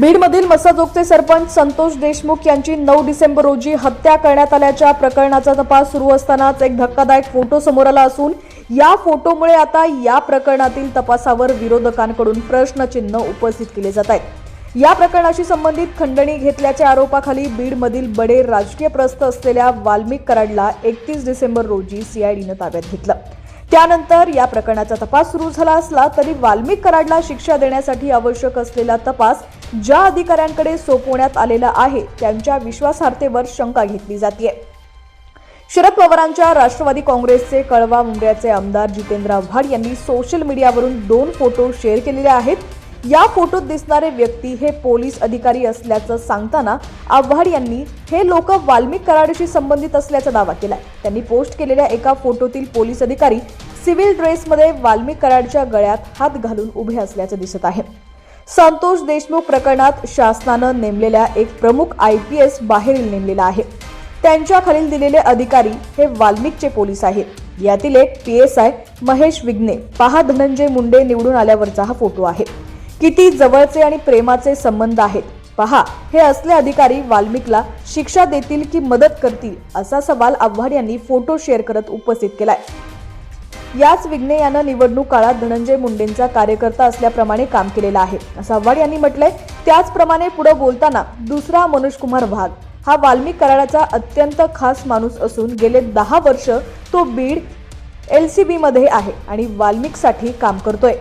बीडमधील मसाजोगचे सरपंच संतोष देशमुख यांची नऊ डिसेंबर रोजी हत्या करण्यात आल्याच्या प्रकरणाचा तपास सुरू असतानाच एक धक्कादायक फोटो समोर आला असून या फोटोमुळे आता या प्रकरणातील तपासावर विरोधकांकडून प्रश्नचिन्ह उपस्थित केले जात आहेत. या प्रकरणाशी संबंधित खंडणी घेतल्याच्या आरोपाखाली बीडमधील बडे राजकीय प्रस्थ असलेल्या वाल्मिक कराडला एकतीस डिसेंबर रोजी सीआयडीनं ताब्यात घेतलं. त्यानंतर या प्रकरणाचा तपास सुरू झाला असला तरी वाल्मिक कराडला शिक्षा देण्यासाठी आवश्यक असलेला तपास ज्या अधिकाऱ्यांकडे सोपवण्यात आलेला आहे त्यांच्या विश्वासार्हतेवर शंका घेतली जाते शरद पवारांच्या राष्ट्रवादी काँग्रेसचे कळवा मुंबऱ्याचे आमदार जितेंद्र आव्हाड यांनी सोशल मीडियावरून दोन फोटो शेअर केलेले आहेत. या फोटोत दिसणारे व्यक्ती हे पोलीस अधिकारी असल्याचं सांगताना आव्हाड यांनी हे लोक वाल्मिक कराडशी संबंधित असल्याचा दावा केलाय. त्यांनी पोस्ट केलेल्या एका फोटोतील पोलीस अधिकारी सिव्हिल ड्रेसमध्ये वाल्मिक कराडच्या गळ्यात हात घालून उभे असल्याचं दिसत आहे. संतोष देशमुख प्रकरणात शासनानं नेमलेल्या एक प्रमुख आय पी एस बाहेरील नेमलेला आहे. त्यांच्या खालील दिलेले अधिकारी हे वाल्मिकचे पोलीस आहेत. यातील एक P S I Mahesh Vighne पहा धनंजय मुंडे निवडून आल्यावरचा हा फोटो आहे. किती जवळचे आणि प्रेमाचे संबंध आहेत? पहा हे असले अधिकारी वाल्मिकला शिक्षा देतील की मदत करतील असा सवाल आव्हाड यांनी फोटो शेअर करत उपस्थित केलाय. याच विघ्ने यानं निवडणूक काळात धनंजय मुंडेंचा कार्यकर्ता असल्याप्रमाणे काम केलेलं आहे. असं आव्हाड यांनी म्हटलंय. त्याचप्रमाणे पुढे बोलताना दुसरा मनोजकुमार वाघ. हा वाल्मिक कराडाचा अत्यंत खास माणूस असून गेले दहा वर्ष तो बीड एल सी बीमध्ये आहे आणि वाल्मिकसाठी काम करतोय.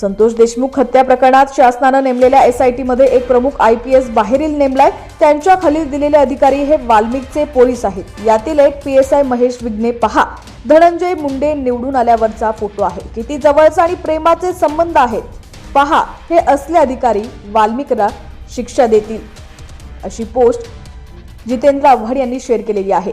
संतोष देशमुख हत्या प्रकरणात शासनानं नेमलेल्या एसआयटीमध्ये एक प्रमुख आय पी एस बाहेरील नेमलाय. त्यांच्या खाली दिलेले अधिकारी हे वाल्मिकचे पोलीस आहेत. यातील एक P S I Mahesh Vighne पहा. धनंजय मुंडे निवडून आल्यावरचा फोटो आहे. किती जवळचा आणि प्रेमाचे संबंध आहेत? पहा हे असले अधिकारी वाल्मिकला शिक्षा देतील. अशी पोस्ट जितेंद्र आव्हाड यांनी शेअर केलेली आहे.